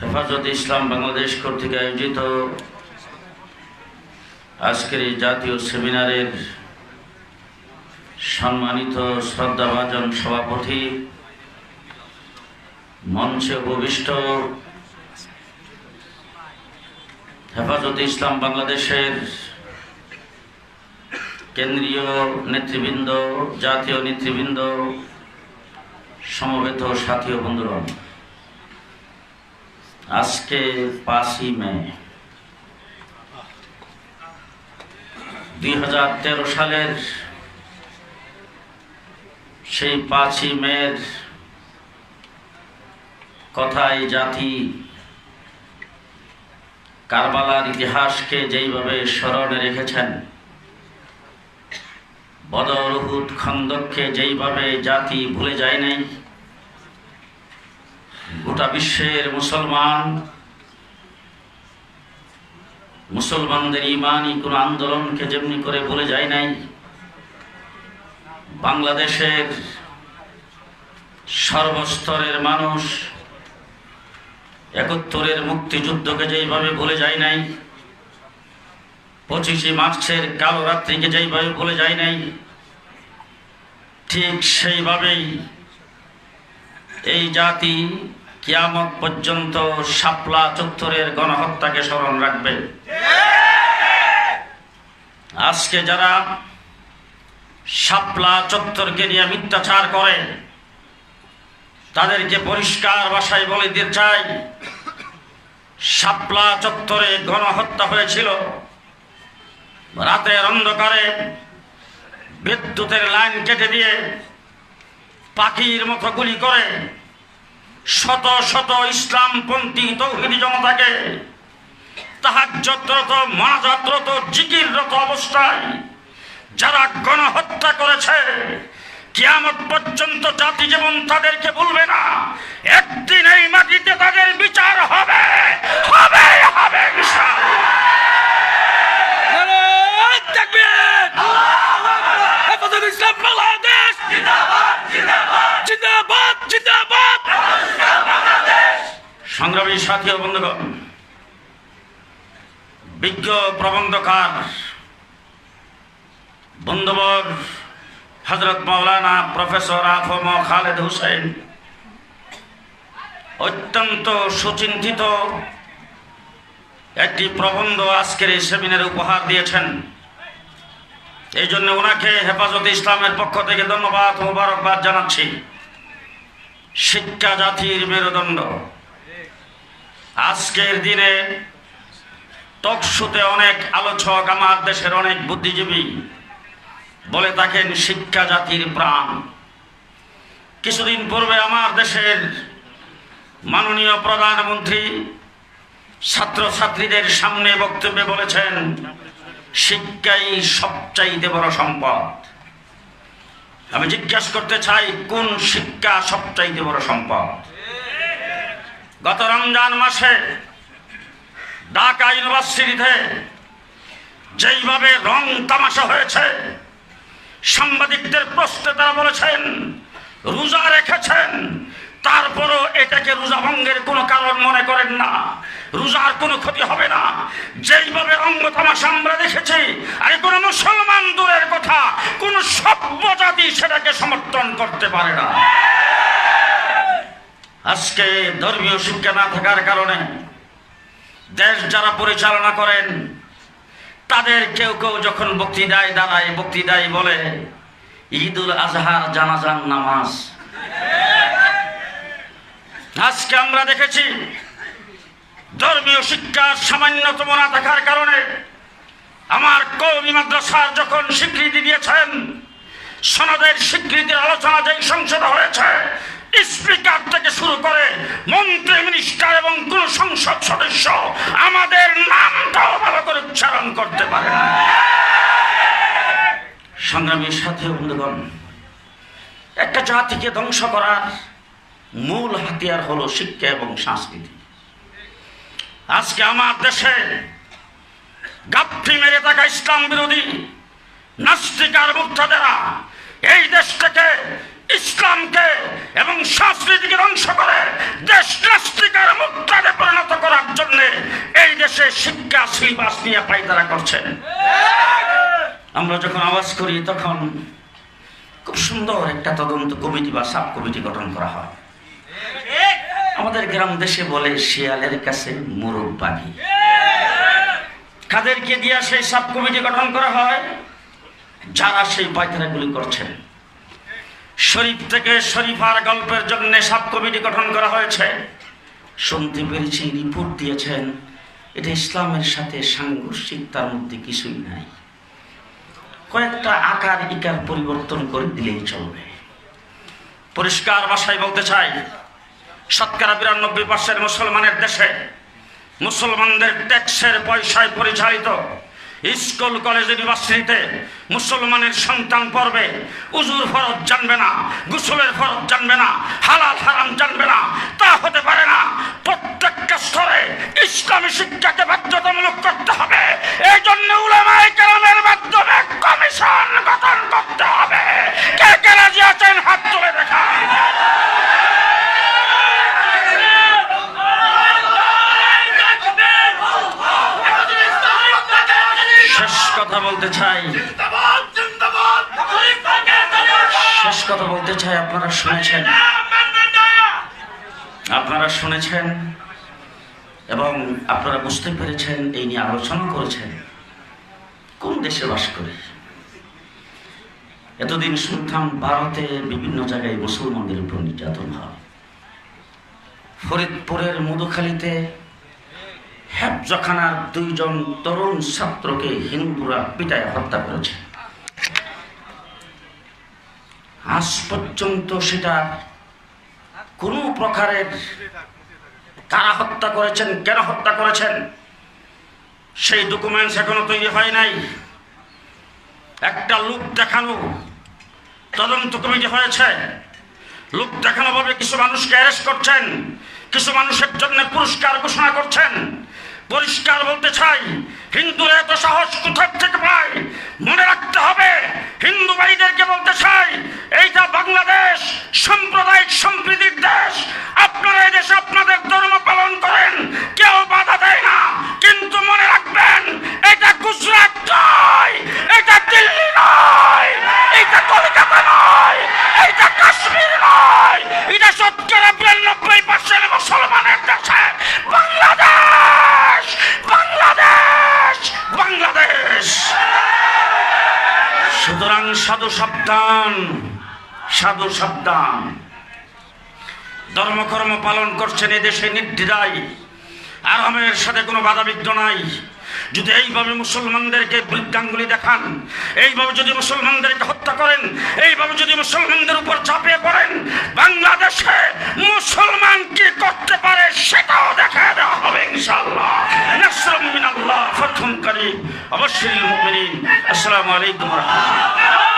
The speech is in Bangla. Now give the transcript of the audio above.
হেফাজত ইসলাম বাংলাদেশ কর্তৃক আয়োজিত আজকের এই জাতীয় সেমিনারের সম্মানিত শ্রদ্ধাভাজন সভাপতি, মঞ্চে উপবিষ্ট হেফাজত ইসলাম বাংলাদেশের কেন্দ্রীয় নেতৃবৃন্দ, জাতীয় নেতৃবৃন্দ, সমবেত সাথী ও বন্ধুগণ। আজকে পাঁচই মে। দুই হাজার তেরো সালের সেই পাঁচই মেয়ের কথায় জাতি কারবালার ইতিহাসকে যেইভাবে স্মরণে রেখেছেন বদরহুদ খন্দককে যেইভাবে জাতি ভুলে যায় নাই গোটা বিশ্বের মুসলমান। মুসলমানদের ইমানই কোন আন্দোলনকে যেমনি করে ভুলে যায় নাই। বাংলাদেশের সর্বস্তরের মানুষ একাত্তরের মুক্তিযুদ্ধকে যেইভাবে ভুলে যায় নাই, পঁচিশে মার্চের কালো রাত্রিকে যেইভাবে ভুলে যায় নাই, ঠিক সেইভাবেই এই জাতি কিয়ামত পর্যন্ত শাপলা চত্বরের গণহত্যাকে স্মরণ রাখবে। আজকে যারা শাপলা চত্বরকে নিয়ে মিথ্যাচার করে, তাদেরকে পরিষ্কার ভাষায় বলে দিতে চাই, শাপলা চত্বরে গণহত্যা হয়েছিল। রাতের অন্ধকারে বিদ্যুতের লাইন কেটে দিয়ে পাখির মতো গুলি করে শত শত ইসলামপন্থী তৌহিদি জনতাকে তাহাজ্জতরত মাজাতরত জিকিররত অবস্থায় যারা গণহত্যা করেছে, কিয়ামত পর্যন্ত জাতি যেমন তাদেরকে বলবে না। একদিন এই মাটিতে তাদের বিচার হবে। হবে হবে, ইনশাআল্লাহ। নারায়ণ তাকবীর! হেফাজত ইসলাম বাংলাদেশ! জিন্দাবাদ জিন্দাবাদ সংগ্রামী সাথী বন্ধুগণ, বিজ্ঞ প্রবন্ধকার বন্ধুবর হজরত মৌলানা প্রফেসর আফম খালেদ হুসেন অত্যন্ত সুচিন্তিত একটি প্রবন্ধ আজকের এই সেমিনারে উপহার দিয়েছেন। এই জন্য ওনাকে হেফাজত ইসলামের পক্ষ থেকে ধন্যবাদ, মোবারকবাদ জানাচ্ছি। শিক্ষা জাতির মেরুদণ্ড। আজকের দিনে টকশুতে অনেক আলোচক আমার দেশের অনেক বুদ্ধিজীবী বলে থাকেন, শিক্ষা জাতির প্রাণ। কিছুদিন পূর্বে আমার দেশের মাননীয় প্রধানমন্ত্রী ছাত্রছাত্রীদের সামনে বক্তব্যে বলেছেন, শিক্ষাই সবচাইতে বড় সম্পদ। আমি জিজ্ঞাসা করতে চাই, কোন শিক্ষা সবচাইতে বড় সম্পদ? গত রমজান মাসে ঢাকা ইউনিভার্সিটিতে যেইভাবে রং তামাশা হয়েছে, সাংবাদিকদের প্রশ্নে তারা বলেছেন, রোজা রেখেছেন, তারপরও এটাকে রোজা ভঙ্গের কোনো কারণ মনে করেন না। রোজার কোনো ক্ষতি হবে না। যেইভাবে অঙ্গ তামাশা আমরা দেখেছি, আরে কোনো মুসলমান দূরের কথা, কোন সভ্য জাতি সেটাকে সমর্থন করতে পারে না। আজকে ধর্মীয় শিক্ষা না থাকার কারণে দেশ যারা পরিচালনা করেন, তাদের কেউ কেউ যখন বক্তৃতায় দাঁড়ায়, বক্তৃতায় বলে, ঈদুল আজহার জানাজান নামাজ। আজকে আমরা দেখেছি, ধর্মীয় শিক্ষার সামান্যতম না থাকার কারণে আমার কৌমি মাদ্রাসার যখন স্বীকৃতি দিয়েছেন, সনদের স্বীকৃতির আলোচনা যেই সংসদে হয়েছে মন্ত্রী মিনিস্টার এবং কোন সংসদ সদস্য আমাদের নামটাও ভালো করে উচ্চারণ করতে পারে সংগ্রামীর সাথে, বন্ধুগণ, একটা জাতিকে ধ্বংস করার মূল হাতিয়ার হলো শিক্ষা এবং সংস্কৃতি। আজকে আমার দেশে গাপ্পি মেরে থাকা ইসলাম বিরোধী নাস্তিকার মুক্তাদেরা এই দেশ থেকে ইসলামকে এবং সংস্কৃতিকে ধ্বংস করে দেশ নাস্তিকার মুক্তাদে পরিণত করার জন্য এই দেশে শিক্ষা সিলেবাস নিয়ে পায়তারা করছেন আমরা যখন আওয়াজ করি, তখন খুব সুন্দর একটা তদন্ত কমিটি বা সাব কমিটি গঠন করা হয়। আমাদের গ্রাম দেশে বলে, শিয়ালের কাছে মুরগ বাঘি কাদেরকে দিয়ে সেই সাব কমিটি গঠন করা হয়? যারা সেই পায়তারাগুলি করছেন। শরীফ থেকে শরীফার গল্পের জন্য সাব কমিটি গঠন করা হয়েছে। শুনতে পেরেছি, রিপোর্ট দিয়েছেন। এটা ইসলামের সাথে সাংঘর্ষিক, তার মধ্যে কিছুই নাই। কয়েকটা আকার ইকার পরিবর্তন করে দিলেই চলবে। পরিষ্কার ভাষায় বলতে চাই, শতকরা বিরানব্বই পার্সেন্ট মুসলমানের দেশে মুসলমানদের ট্যাক্সের পয়সায় পরিচালিত স্কুল, কলেজ, ইউনিভার্সিটিতে মুসলমানের সন্তান পড়বে, উজুর ফরত জানবে না, গুসলের ফরত জানবে না, হালাল, হারাম জানবে না, তা হতে পারে না। প্রত্যেকটা স্তরে ইসলামী শিক্ষাকে বাধ্যতামূলক করতে হবে এই জন্য উলামায়ে কেরামের মাধ্যমে কমিশন গঠন করতে হবে কে কে রাজি আছেন হাত তুলে দেখান শেষ কথা বলতে চাই। শেষ কথা বলতে চাই আপনারা শুনেছেন। আপনারা শুনেছেন এবং আপনারা বুঝতে পেরেছেন এই নিয়ে আলোচনা করেছেন। কোন দেশে বাস করে? এতদিন শুনতাম ভারতে বিভিন্ন জায়গায় মুসলমানদের উপর নির্যাতন হয়। ফরিদপুরের মধুখালীতে হেফজখানার দুইজন তরুণ ছাত্রকে হিন্দুরা পিটায় হত্যা করেছে। আজ পর্যন্ত সেটা কোনো প্রকারের কারা হত্যা করেছেন, কেন হত্যা করেছেন, সেই ডকুমেন্টস এখনও তৈরি হয় নাই। একটা লুক দেখানো তদন্ত কমিটি হয়েছে। লুক দেখানো ভাবে কিছু মানুষকে অ্যারেস্ট করছেন, কিছু মানুষের জন্য পুরস্কার ঘোষণা করছেন। পরিষ্কার বলতে চাই হিন্দুরা এত সাহস কোথার থেকে পায়? মনে রাখতে হবে, হিন্দু ভাইদেরকে বলতে চাই, এইটা বাংলাদেশ, সাম্প্রদায়িক সম্প্রীতির দেশ। আপনারা এই দেশে আপনাদের ধর্ম পালন করেন, কেউ বাধা দেয় না। কিন্তু মনে রাখবেন, এটা গুজরাট নয়, এটা দিল্লি নয়, এটা কলকাতা নয়, এটা কাশ্মীর নয়, এটা শতকরা বিরানব্বই পার্সেন্ট মুসলমানের দেশে বাংলাদেশ বাংলাদেশ বাংলাদেশ সুতরাং সাধু সাবধান সাধু সাবধান। ধর্মকর্ম পালন করছেন এদেশে নির্দিদাই আরামের সাথে কোনো বাধাবিঘ্ন নাই। যদি এইভাবে মুসলমানদেরকে বৃদ্ধাঙ্গুলি দেখান, এইভাবে যদি মুসলমানদেরকে হত্যা করেন, এইভাবে যদি মুসলমানদের উপর চাপিয়ে অবশ্যই আসসালামু আলাইকুম রাহমাতুল্লাহ।